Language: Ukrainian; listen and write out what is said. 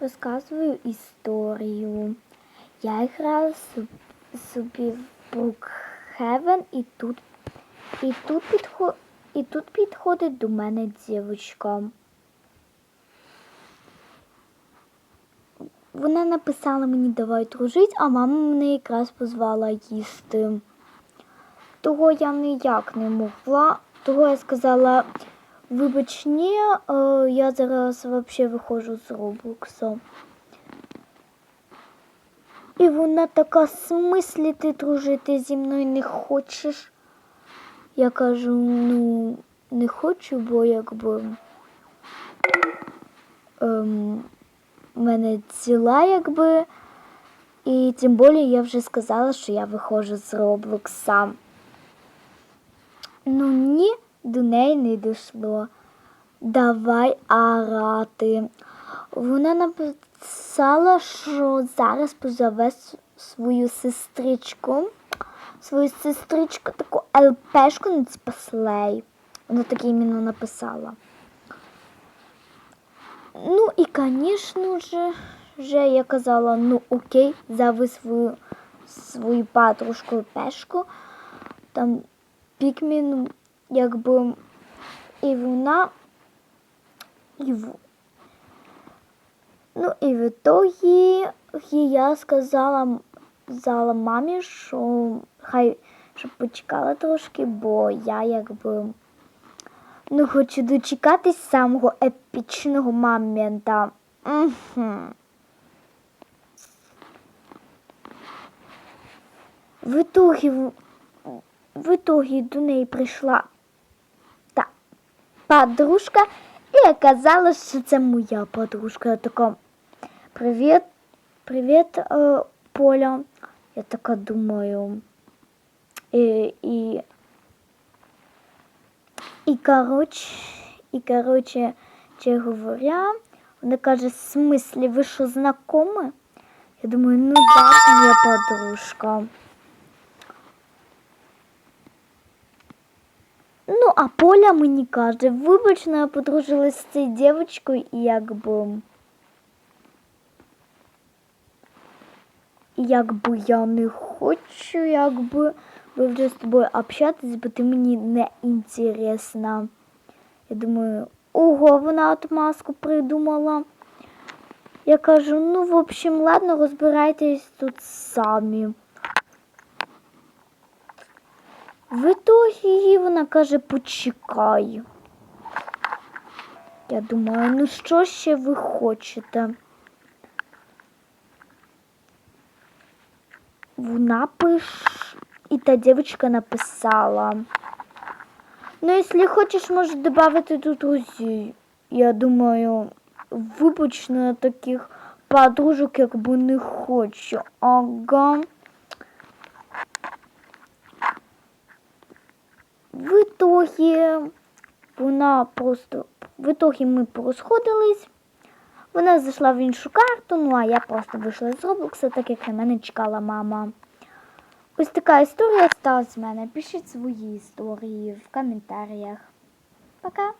розказую історію. Я грала собі в Брукхевен і тут, і тут, підхо, і тут підходить до мене дівчинка. Вона написала мені давай дружить, а мама мене якраз позвала їсти. Того я ніяк не могла. Того я сказала, вибач, ні, е, я зараз взагалі виходжу з Роблокса. І вона така, смислі ти дружити зі мною не хочеш? Я кажу, ну, не хочу, бо якби ем, мене ціла, якби. І тим більше я вже сказала, що я виходжу з Роблокса. Ну ні, до неї не дійшло. Давай арати. Вона написала, що зараз позове свою сестричку, свою сестричку, таку ЛПшку на спаслей. Вона так іменно написала. Ну і, звісно ж, вже я казала, ну окей, зови свою, свою подружку Пешку. Там Пікмін, якби, і вона, і в... Ну і в ітогі я сказала, сказала мамі, що хай щоб почекала трошки, бо я якби ну хочу дочекатись самого епічного момента. Угу. В ітогі, в- ітогі до неї прийшла подружка і оказалось, що це моя подружка. Я така, привіт, привіт, е, Поля. Я така думаю. І, і, і коротше, і коротше, чи говоря, вона каже, в смислі, ви що знакомі? Я думаю, ну да, моя подружка. Ну, а Поля мені каже, вибач, ну, я подружилась з цією дівчинкою і якби. Якби я не хочу, якби вже з тобою общатись, бо ти мені не інтересна. Я думаю, ого, вона отмазку придумала. Я кажу, ну, в общем, ладно, розбирайтесь тут самі. В ітогі їй вона каже, почекай. Я думаю, ну що ще ви хочете? Вона пиш... І та дівчинка написала. Ну, якщо хочеш, можеш додати тут друзей. Я думаю, вибач, но таких подружок якби не хочу. Ага. В ітогі вона просто в ітогі ми порозходились. Вона зайшла в іншу карту, ну а я просто вийшла з Роблокса, так як на мене чекала мама. Ось така історія стала з мене. Пишіть свої історії в коментарях. Пока!